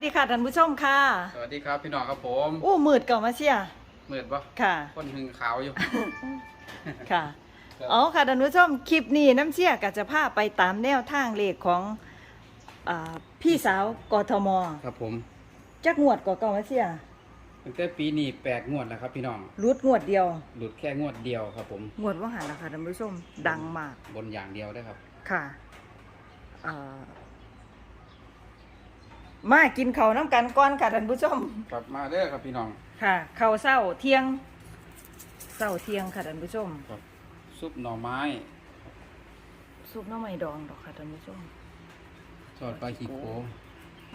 สวัสดีค่ะท่านผู้ชมค่ะ สวัสดีครับพี่น้องครับผมอู้มืดเก่ามาเชียร์มืดปะค่ะ คนหึงขาวอยู่ ค่ะครับอ๋อค่ะท่านผู้ชมคลิปนี้น้ำเชียร์ก็จะพาไปตามแนวทางเลขของอาพี่สาวกทมครับผมจักงวดกว่าเก่ามาเชียร์ตั้งแต่ปีนี้แปดงวดแล้วครับพี่น้องรุดงวดเดียวหลุดแค่งวดเดียวครับผมงวดว่าหันละค่ะท่านผู้ชมดังมาก บนอย่างเดียวได้ครับ ค่ะอ่า มากินข้าวน้ำกันก่อนค่ะท่านผู้ชม กลับมาเด้อครับพี่น้อง ค่ะข้าวเศร้าเที่ยงเศร้าเที่ยงค่ะท่านผู้ชม ครับ ซุปหน่อไม้ซุปหน้ำไม่ดองดอกค่ะท่านผู้ชม ทอดปลาขี้โขง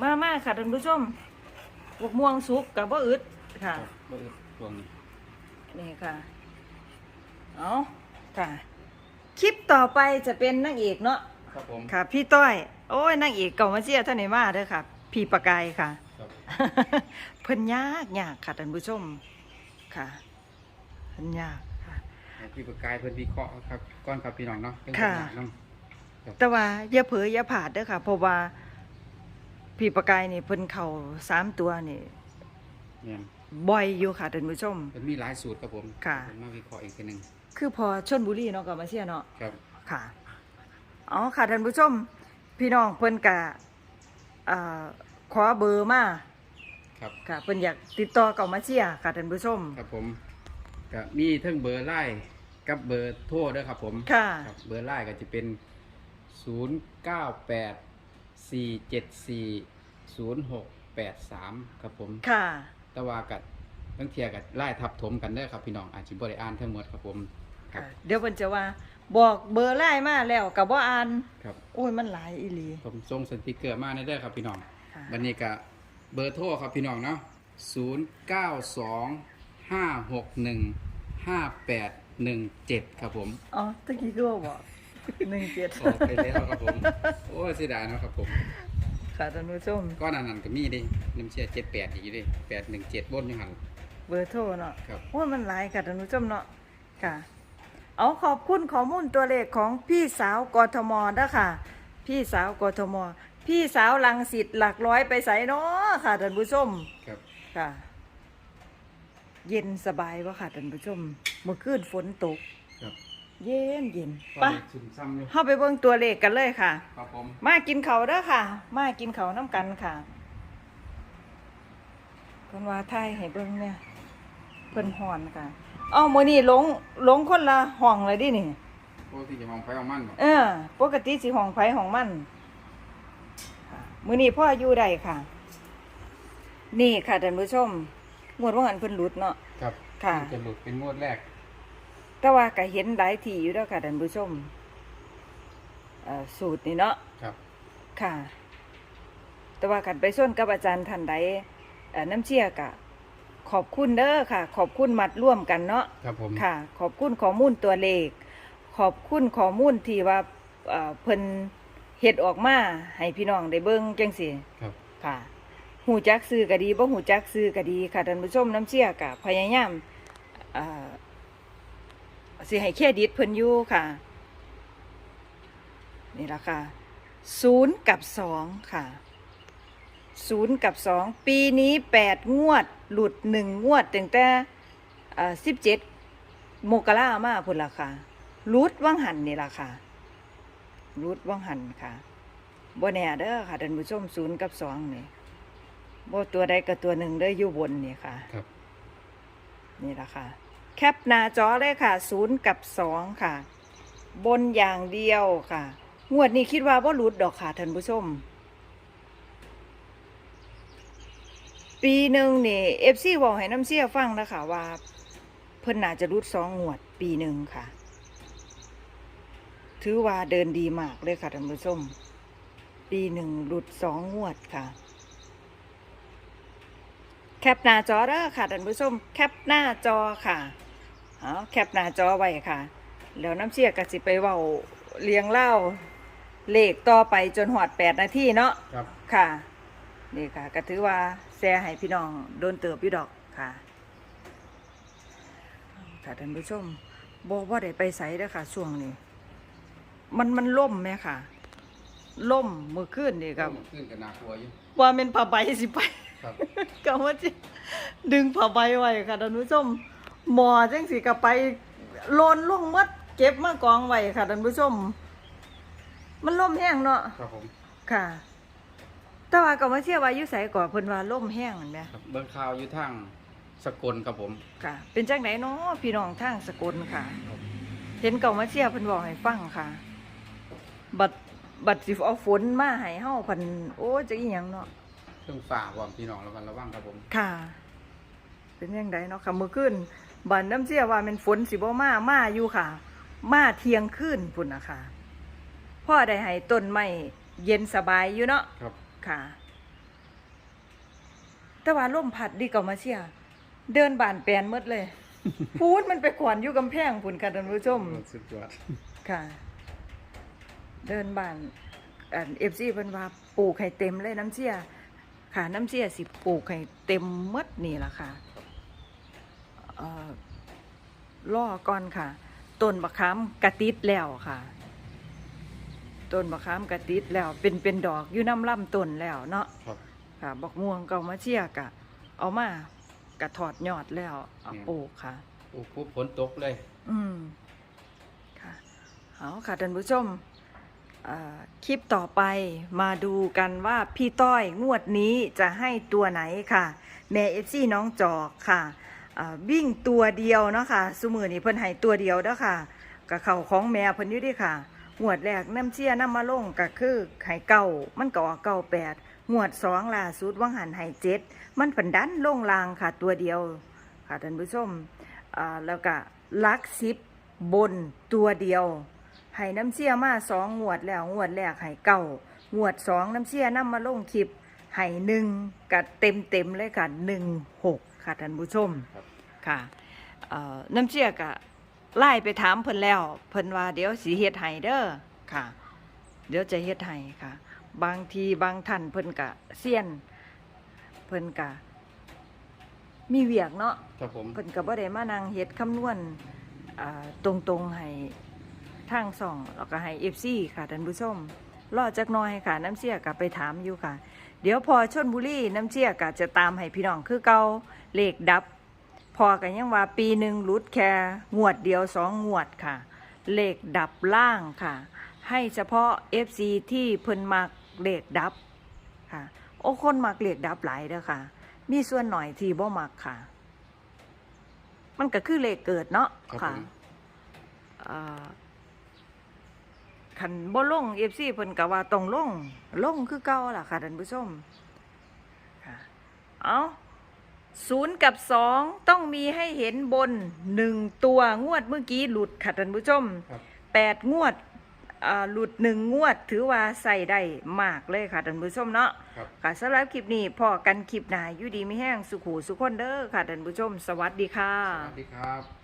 มามาค่ะท่านผู้ชมพวกม่วงสุกกับบ่อึดค่ะครับเบิดช่วงนี้นี่ค่ะเอาค่ะ คลิปต่อไปจะเป็นนางเอกเนาะครับผม ค่ะ พี่ต้อย โอ้ยนางเอกเก่ามาเชียร์ท่านไหนมาเด้อค่ะ พี่ประกายค่ะ ครับ เพิ่นยากยากค่ะท่านผู้ชมค่ะเพิ่นยากค่ะให้พี่ประกายเพิ่นวิเคราะห์ครับก้อนครับพี่น้องเนาะเพิ่นค่ะเพิ่นอยากนแต่ว่าอย่าเผลออย่าผาดเด้อค่ะ เพราะว่าพี่ประกายนี่เพิ่นเข่าสามตัวนี่ำเนี่ยบ่อยอยู่ค่ะท่านผู้ชม เพิ่นมีหลายสูตรครับผมค่ะ เพิ่นมาวิเคราะห์อีกทีหนึงคือพอชนบุรีเนาะก็มาเชียร์เนาะ ครับ ค่ะ อ๋อค่ะท่านผู้ชม พี่น้องเพิ่นกะอ่า ขอเบอร์มาครับค่ะเพิ่นอยากติดต่อเก่ามาเชียร์ค่ะท่านผู้ชม ครับผมก็มีทั้งเบอร์ไล่กับเบอร์โทรด้วยครับผมค่ะ ครับเบอร์ไล่ก็จะเป็น 0 9 8 4 7 4 0 6 8 3 ครับผมค่ะ แต่ว่ากัดตั้งเทียกับไล่ทับถมกันเด้อครับพี่น้องอาจจะบริอ่านทั้งหมดครับผมครัค่ะบเดี๋ยวเพิ่นจะว่าบอกเบอร์ไล่มาแล้วก็บ่อ่าน ครับ โอ้ยมันหลายอีหลี ผมส่งสติกเกอร์มาในเด้อครับพี่น้อง ค่ะวันนี้ก็เบอร์โทรครับพี่น้องเนาะ0 9 2 5 6 1 5 8 1 7ครับผมอ๋อตะกี้ก็บอกหนึ่งเจ็ดออกไปแล้วครับผม โอ้ยเสียดายเนาะครับผม ค่ะท่านผู้ชมก้อนอันนั้นก็มีดิน้ำเชียเจ็ดแปดอีกอยู่ดิแปดหนึ่งเจ็ดบนอยู่หัน เบอร์โทรเนาะครับโอ้ยมันหลายค่ะท่านผู้ชมเนาะค่ะ เอาขอบคุณข้อมูลตัวเลขของพี่สาวกทมเด้อค่ะ พี่สาวกทม พี่สาวลังสิตหลักร้อยไปใส่เนาะค่ะท่านผู้ชมครับค่ะ เย็นสบายวะค่ะท่านผู้ชมเมื่อคืนฝนตก ครับเย็นเย็นก็ไปะเลยซึมซ้ำอยู่เข้าไปเบิ่งตัวเลขกันเลยค่ะ ครับผมมากินเขาวเด้อค่ะ มากินเขาวน้ำกันค่ะคนว่าไทยให้เบิ่งเนี่ยเพิ่นฮ้อนค่ะ เอ้ามื้อนี้หลงหลงคนละห้องเลยดินี่ปกติจะมองไฟเอามันบ่เออปกติสิห้องไผห้องมันค่ะ มื้อนี้พ่ออยู่ได้ค่ะ นี่ค่ะท่านผู้ชมงวดว่างันเพิ่นหลุดเนาะ ครับค่ะมันจะหลุดเป็นงวดแรก แต่ว่าก็เห็นหลายที่อยู่แล้วค่ะท่านผู้ชมเอ่อสูตรนี่เนาะ ครับ ค่ะ แต่ว่ากันไปส้นกับอาจารย์ท่านใดเอ่อน้ำเชี่ยกะ ขอบคุณเด้อค่ะ ขอบคุณมัดร่วมกันเนาะ ครับผม ค่ะ ขอบคุณข้อมูลตัวเลข ขอบคุณข้อมูลที่ว่าเอ่อเพิ่น เฮ็ดออกมาให้พี่น้องได้เบิ่งจังซี่ครับ ค่ะหูจักซื้อก็ดีบ่หูจักซื้อก็ดีค่ะท่านผู้ชมน้ำเชี่ยกะพยายามเอ่อสิให้เครดิตเพิ่นอยู่ค่ะ นี่ละค่ะศูนย์กับสองค่ะศูนย์กับสองปีนี้แปดงวด หลุดหนึ่งงวดตั้งแต่สิบเจ็ดมกรามาพุ่นละค่ะรุดว่างหันนี่ละค่ะ รุดว่างหันค่ะบ่แน่เด้อค่ะท่านผู้ชมศูนย์กับสองนี่บ่ตัวใดกับตัวหนึ่งเด้ออยู่บนนี่ค่ะ ครับ นี่ละค่ะ แคปหน้าจอเลยค่ะศูนย์กับสองค่ะ บนอย่างเดียวค่ะ งวดนี้คิดว่าว่ารุดดอกค่ะท่านผู้ชม ปีหนึ่งนี่เอฟซีบอกให้น้ำเชี่ยฟังนะคะว่า เพิ่นน่าจะรุดสองงวดปีหนึ่งค่ะ ถือว่าเดินดีมากเลยค่ะท่านผู้ชม ปีหนึ่งรุดสองงวดค่ะ แคปหน้าจอเด้อค่ะท่านผู้ชม แคปหน้าจอค่ะเอาแคปหน้าจอไว้ค่ะ แล้วน้ำเชี่ยก็สิไปเว้าเลี้ยงเล่าเลขต่อไปจนหอดแปดนาทีเนาะครับค่ะ นี่ค่ะก็ถือว่าแชร์ให้พี่น้องโดนเติบอยู่ดอกค่ะค่ะท่านผู้ชมบอกว่าได้ไปใสเด้อค่ะช่วงนี้ มันมันล่มไหมค่ะ ล่มเมื่อคืนนี่กับขึ้นกับนาครัวอยู่ว่าเป็นผ้าใบสิไปครับก็ว่าจะดึงผ้าใบไว้ค่ะท่านผู้ชมหมอจังสิก็ไปโลนลงหมัดเก็บมากองไว้ค่ะท่านผู้ชม มันล่มแห้งเนาะครับผมค่ะ แต่ว่าก็มาเชื่อว่าอยู่ไสก่อนเพิ่นว่าล่มแห้งนั่นแหมครับเบิ่งข่าวอยู่ทางสกลครับผมค่ะ เป็นจังไหนเนาะพี่น้องทางสกลค่ะ เห็นเก่ามาเชียร์เพิ่นบอกให้ฟังค่ะ บัดบัดสิเอาฝนมาให้เฮาพันโอ้จะอีหยังเนาะเครื่องฝ่าความพี่น้องระวังระวังครับผมค่ะ เป็นยังไงเนาะค่ะมื้อคืนบัดน้ำเชียว่าแมันฝนสิบ่มามาอยู่ค่ะ มาเที่ยงคืนพุ่นน่ะค่ะพ่อได้ให้ต้นไม้เย็นสบายอยู่เนาะครับ ค่ะ แต่ว่าลมพัดดีเก่ามาเชียร์เดินบานแปลนหมดเลย พูดมันไปขวานอยู่กำแพงพุ่นค่ะท่านผู้ชม สุดยอดค่ะ เดินบ้านอันเอฟซีเพิ่นว่าปลูกให้เต็มเลยน้ำเชี่ยค่ะน้ำเชี่ยสิปลูกให้เต็มหมดนี่ล่ะค่ะเอ่อล่อก่อนค่ะต้นบะขามกระติดแล้วค่ะต้นบะขามกระติดแล้วเป็นเป็นดอกอยู่น้ำล่ำต้นแล้วเนาะครับค่ะบักม่วงเก่ามาเชี่ยกะ เอามากระถอดยอดแล้วเอาปลูกค่ะโอ้ปุ๊บฝนตกเลย อืมค่ะเอาค่ะท่านผู้ชมอ่า คลิปต่อไปมาดูกันว่าพี่ต้อยงวดนี้จะให้ตัวไหนค่ะแม่เอฟซีน้องจอกค่ะวิ่งตัวเดียวเนาะค่ะสมือนี้เพิ่นให้ตัวเดียวเด้อค่ะกับเข่าของแม่เพิ่นอยู่เดิค่ะงวดแรกน้ำเชี่ยน้ำมาลงก็คือไข่เก้ามันก็ออกเก้าแปดงวดสองล่าสุดวังหันไห้เจ็ดมันผันดันลงลางค่ะตัวเดียวค่ะท่านผู้ชมแล้วก็ลักซิบบนตัวเดียว ให้น้ำเชี่ยมาสองงวดแล้วงวดแรกให้เก้างวดสองน้ำเชี่ยนำมาลงคลิปให้หนึ่งกัเต็มเต็มๆเลยค่ะหนึ่งหกค่ะท่านผู้ชมครับค่ะเอ่อน้ำเชี่ยกะไล่ไปถามเพิ่นแล้วเพิ่นว่าเดี๋ยวสีเฮ็ดให้เด้อค่ะ เดี๋ยวจะเฮ็ดให้ค่ะ บางทีบางท่านเพิ่นกะเซียน เพิ่นกะ มีเวียกเนาะครับผมเพิ่นก็บ่ได้มานั่งเฮ็ดคำนวณอ่าตรงๆให้ ทางส่องแล้วก็ให้ FC ค่ะท่านผู้ชมรอจักหน้อยค่ะ น้ำเชี่ยก็ไปถามอยู่ค่ะ เดี๋ยวพอชนบุรีน้ำเชี่ยก็จะตามให้พี่น้องคือเก่าเลขดับ พอกันยังว่าปีหนึ่งหลุดแค่งวดเดียวสองงวดค่ะ เลขดับล่างค่ะ ให้เฉพาะ FC ที่เพิ่นมักเลขดับค่ะ โอ้คนมักเลขดับหลายเด้อค่ะ มีส่วนหน่อยที่บ่มักค่ะ มันก็คือเลขเกิดเนาะครับค่ะผมอ่า คันบ่ลงเอฟซีเพิ่นก็ว่าต้องลงลงคือเก่าล่ะค่ะท่านผู้ชมค่ะเอาศูนย์กับสองต้องมีให้เห็นบนหนึ่งตัวงวดเมื่อกี้หลุดค่ะท่านผู้ชมครับแปดงวดอ่าหลุดหนึ่งงวดถือว่าใส่ได้มากเลยค่ะท่านผู้ชมเนาะครับค่ะสำหรับคลิปนี้พอกันคลิปหน้าอยู่ดีไม่แห้งสุขหูสุขคนเด้อค่ะท่านผู้ชม สวัสดีค่ะ สวัสดีครับ